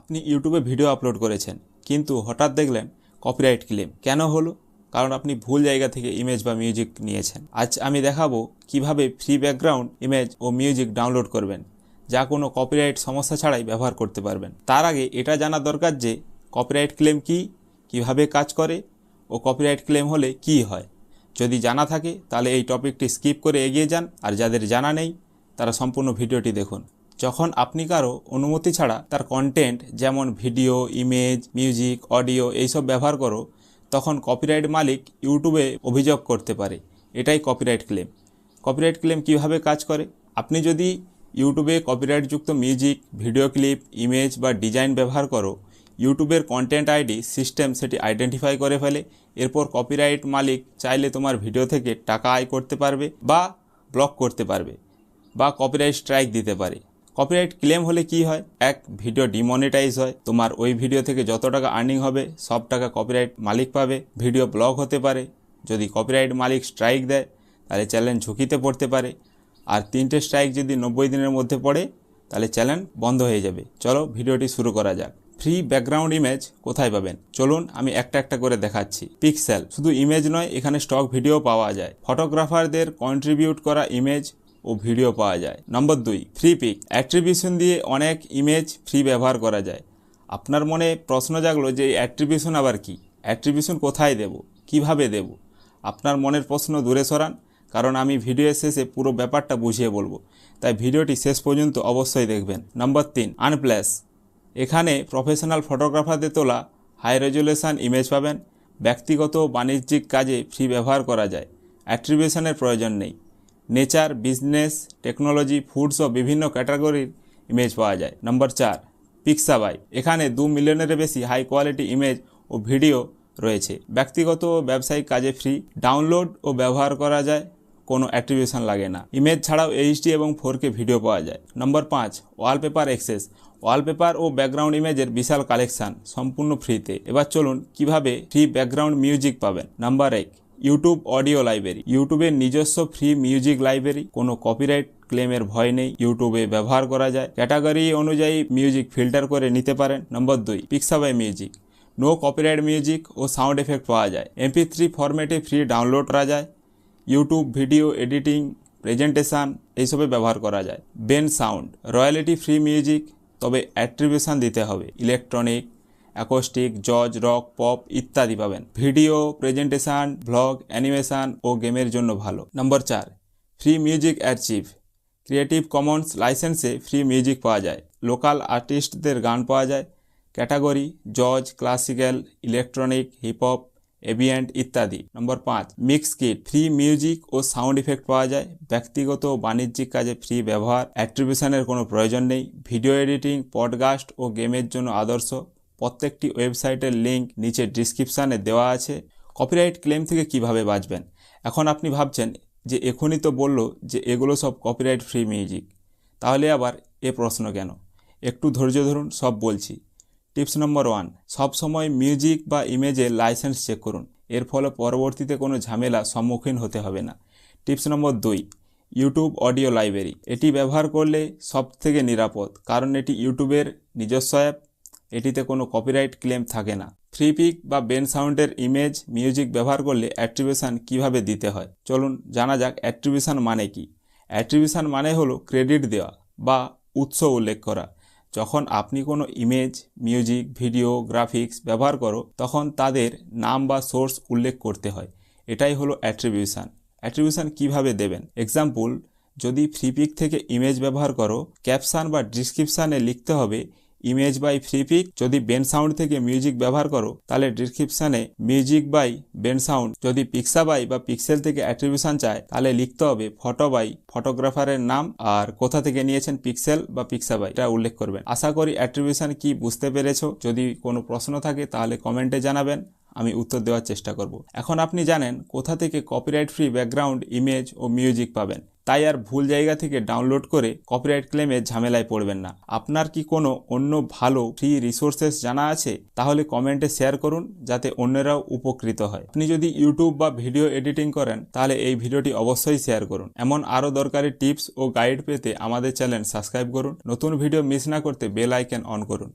আপনি ইউটিউবে video upload করেছেন, কিন্তু হঠাৎ দেখলেন কপিরাইট ক্লেম কেন হলো? কারণ আপনি ভুল জায়গা থেকে ইমেজ বা মিউজিক নিয়েছেন। আজ আমি দেখাবো কীভাবে ফ্রি ব্যাকগ্রাউন্ড ইমেজ ও মিউজিক ডাউনলোড করবেন, যা কোনো কপিরাইট সমস্যা ছাড়াই ব্যবহার করতে পারবেন। তার আগে এটা জানা দরকার যে কপিরাইট ক্লেম কি, কীভাবে কাজ করে ও কপিরাইট ক্লেম হলে কি হয়। যদি জানা থাকে, তাহলে এই টপিকটি স্কিপ করে এগিয়ে যান, আর যাদের জানা নেই, তারা সম্পূর্ণ ভিডিওটি দেখুন। যখন আপনি কারও অনুমতি ছাড়া তার কন্টেন্ট যেমন ভিডিও ইমেজ মিউজিক অডিও এইসব ব্যবহার করো, তখন কপিরাইট মালিক ইউটিউবে অভিযোগ করতে পারে। এটাই কপিরাইট ক্লেম কপিরাইট ক্লেম কীভাবে কাজ করে? আপনি যদি ইউটিউবে কপিরাইটযুক্ত মিউজিক ভিডিও ক্লিপ ইমেজ বা ডিজাইন ব্যবহার করো ইউটিউবের কন্টেন্ট আইডি সিস্টেম সেটি আইডেন্টিফাই করে ফেলে। এরপর কপিরাইট মালিক চাইলে তোমার ভিডিও থেকে টাকা আয় করতে পারবে বা ব্লক করতে পারবে বা কপিরাইট স্ট্রাইক দিতে পারে। কপিরাইট ক্লেম হলে কি হয়? এক ভিডিও ডিমনিটাইজ হয়। তোমার ওই ভিডিও থেকে যত টাকা আর্নিং হবে, সব টাকা কপিরাইট মালিক পাবে। ভিডিও ব্লক হতে পারে। যদি কপিরাইট মালিক স্ট্রাইক দেয়, তাহলে চ্যানেল ঝুঁকিতে পড়তে পারে। আর তিনটে স্ট্রাইক যদি নব্বই দিনের মধ্যে পড়ে, তাহলে চ্যানেল বন্ধ হয়ে যাবে। চলো ভিডিওটি শুরু করা যাক। ফ্রি ব্যাকগ্রাউন্ড ইমেজ কোথায় পাবেন? চলুন আমি একটা একটা করে দেখাচ্ছি। পিক্সেল শুধু ইমেজ নয়, এখানে স্টক ভিডিও পাওয়া যায়। ফটোগ্রাফারদের কন্ট্রিবিউট করা ইমেজ ও ভিডিও পাওয়া যায়। নম্বর দুই ফ্রি পিক অ্যাট্রিবিউশন দিয়ে অনেক ইমেজ ফ্রি ব্যবহার করা যায়। আপনার মনে প্রশ্ন জাগলো যে অ্যাট্রিবিউশন আবার কি? অ্যাট্রিবিউশন কোথায় দেব? কীভাবে দেব? আপনার মনের প্রশ্ন দূরে সরান, কারণ আমি ভিডিওর শেষে পুরো ব্যাপারটা বুঝিয়ে বলব। তাই ভিডিওটি শেষ পর্যন্ত অবশ্যই দেখবেন। নম্বর তিন আনপ্লেস এখানে প্রফেশনাল ফটোগ্রাফারদের তোলা হাই রেজুলেশন ইমেজ পাবেন। ব্যক্তিগত বাণিজ্যিক কাজে ফ্রি ব্যবহার করা যায়। অ্যাট্রিবিউশনের প্রয়োজন নেই। নেচার, বিজনেস, টেকনোলজি, ফুডস ও বিভিন্ন ক্যাটাগরির ইমেজ পাওয়া যায়। নম্বর চার পিক্সাবাই এখানে দু মিলিয়নেরও বেশি হাই কোয়ালিটি ইমেজ ও ভিডিও রয়েছে। ব্যক্তিগত ও ব্যবসায়িক কাজে ফ্রি ডাউনলোড ও ব্যবহার করা যায়, কোনো অ্যাট্রিবিউশন লাগে না। ইমেজ ছাড়াও এইচডি এবং ফোর কে ভিডিও পাওয়া যায়। নম্বর পাঁচ ওয়ালপেপার এক্সেস ওয়ালপেপার ও ব্যাকগ্রাউন্ড ইমেজের বিশাল কালেকশন সম্পূর্ণ ফ্রিতে এবার চলুন কীভাবে ফ্রি ব্যাকগ্রাউন্ড মিউজিক পাবেন। নাম্বার এক ইউটিউব অডিও লাইব্রেরি। ইউটিউবের নিজস্ব ফ্রি মিউজিক লাইব্রেরি। কোনো কপিরাইট ক্লেমের ভয় নেই। ইউটিউবে ব্যবহার করা যায়। ক্যাটাগরি অনুযায়ী মিউজিক ফিল্টার করে নিতে পারেন। নম্বর দুই Pixabay music no copyright music ও সাউন্ড এফেক্ট পাওয়া যায়। এমপি থ্রি ফরম্যাটে ফ্রি ডাউনলোড করা যায়। ইউটিউব ভিডিও এডিটিং প্রেজেন্টেশন এইসবে ব্যবহার করা যায়। Ben sound royalty free music তবে অ্যাট্রিবিউশন দিতে হবে। Electronic acoustic jazz rock pop ইত্যাদি পাবেন। ভিডিও প্রেজেন্টেশন ভ্লগ অ্যানিমেশন ও গেমের জন্য ভালো। নম্বর চার free music archive creative commons লাইসেন্সে free music পাওয়া যায়। লোকাল আর্টিস্টদের গান পাওয়া যায়। Category jazz classical electronic hip hop ambient ইত্যাদি। নম্বর পাঁচ মিক্স কিট ফ্রি মিউজিক ও সাউন্ড ইফেক্ট পাওয়া যায়। ব্যক্তিগত বাণিজ্যিক কাজে ফ্রি ব্যবহার। অ্যাট্রিবিউশনের কোনো প্রয়োজন নেই। ভিডিও এডিটিং পডকাস্ট ও গেমের জন্য আদর্শ। প্রত্যেকটি ওয়েবসাইটের লিঙ্ক নিচে ডিসক্রিপশানে দেওয়া আছে। কপিরাইট ক্লেম থেকে কীভাবে বাঁচবেন? এখন আপনি ভাবছেন যে এখনই তো বলল যে এগুলো সব কপিরাইট ফ্রি মিউজিক তাহলে আবার এ প্রশ্ন কেন? একটু ধৈর্য ধরুন, সব বলছি। টিপস নম্বর ওয়ান সবসময় মিউজিক বা ইমেজের লাইসেন্স চেক করুন। এর ফলে পরবর্তীতে কোনো ঝামেলা সম্মুখীন হতে হবে না। টিপস নম্বর দুই ইউটিউব অডিও লাইব্রেরি এটি ব্যবহার করলে সব থেকে নিরাপদ, কারণ এটি ইউটিউবের নিজস্ব অ্যাপ এটিতে কোনো কপিরাইট ক্লেম থাকে না। ফ্রি পিক বা বেন সাউন্ডের ইমেজ মিউজিক ব্যবহার করলে অ্যাট্রিবিউশন কীভাবে দিতে হয়? চলুন জানা যাক অ্যাট্রিবিউশন মানে কি। অ্যাট্রিবিউশন মানে হলো ক্রেডিট দেওয়া বা উৎস উল্লেখ করা। যখন আপনি কোনো ইমেজ মিউজিক ভিডিও গ্রাফিক্স ব্যবহার করো, তখন তাদের নাম বা সোর্স উল্লেখ করতে হয়। এটাই হলো অ্যাট্রিবিউশন অ্যাট্রিবিউশন কীভাবে দেবেন? এক্সাম্পল যদি ফ্রিপিক থেকে ইমেজ ব্যবহার করো ক্যাপশান বা ডিসক্রিপশানে লিখতে হবে ইমেজ বাই ফ্রিপিক যদি বেন সাউন্ড থেকে মিউজিক ব্যবহার করো, তাহলে ডিসক্রিপশানে মিউজিক বাই বেন সাউন্ড। যদি পিক্সা বাই বা পিক্সেল থেকে অ্যাট্রিবিউশন চায়, তাহলে লিখতে হবে ফটো বাই ফটোগ্রাফারের নাম আর কোথা থেকে নিয়েছেন পিক্সেল বা পিক্সা বাই। এটা উল্লেখ করবেন। আশা করি অ্যাট্রিবিউশন কি বুঝতে পেরেছ? যদি কোনো প্রশ্ন থাকে, তাহলে কমেন্টে জানাবেন। আমি উত্তর দেওয়ার চেষ্টা করব। এখন আপনি জানেন কোথা থেকে কপিরাইট ফ্রি ব্যাকগ্রাউন্ড ইমেজ ও মিউজিক পাবেন। তাই আর ভুল জায়গা থেকে ডাউনলোড করে কপিরাইট ক্লেমে ঝামেলায় পড়বেন না। আপনার কি কোনো অন্য ভালো ফ্রি রিসোর্সেস জানা আছে? তাহলে কমেন্টে শেয়ার করুন, যাতে অন্যরাও উপকৃত হয়। আপনি যদি ইউটিউব বা ভিডিও এডিটিং করেন, তাহলে এই ভিডিওটি অবশ্যই শেয়ার করুন। এমন আরও দরকারি টিপস ও গাইড পেতে আমাদের চ্যানেল সাবস্ক্রাইব করুন। নতুন ভিডিও মিস না করতে বেল আইকন অন করুন।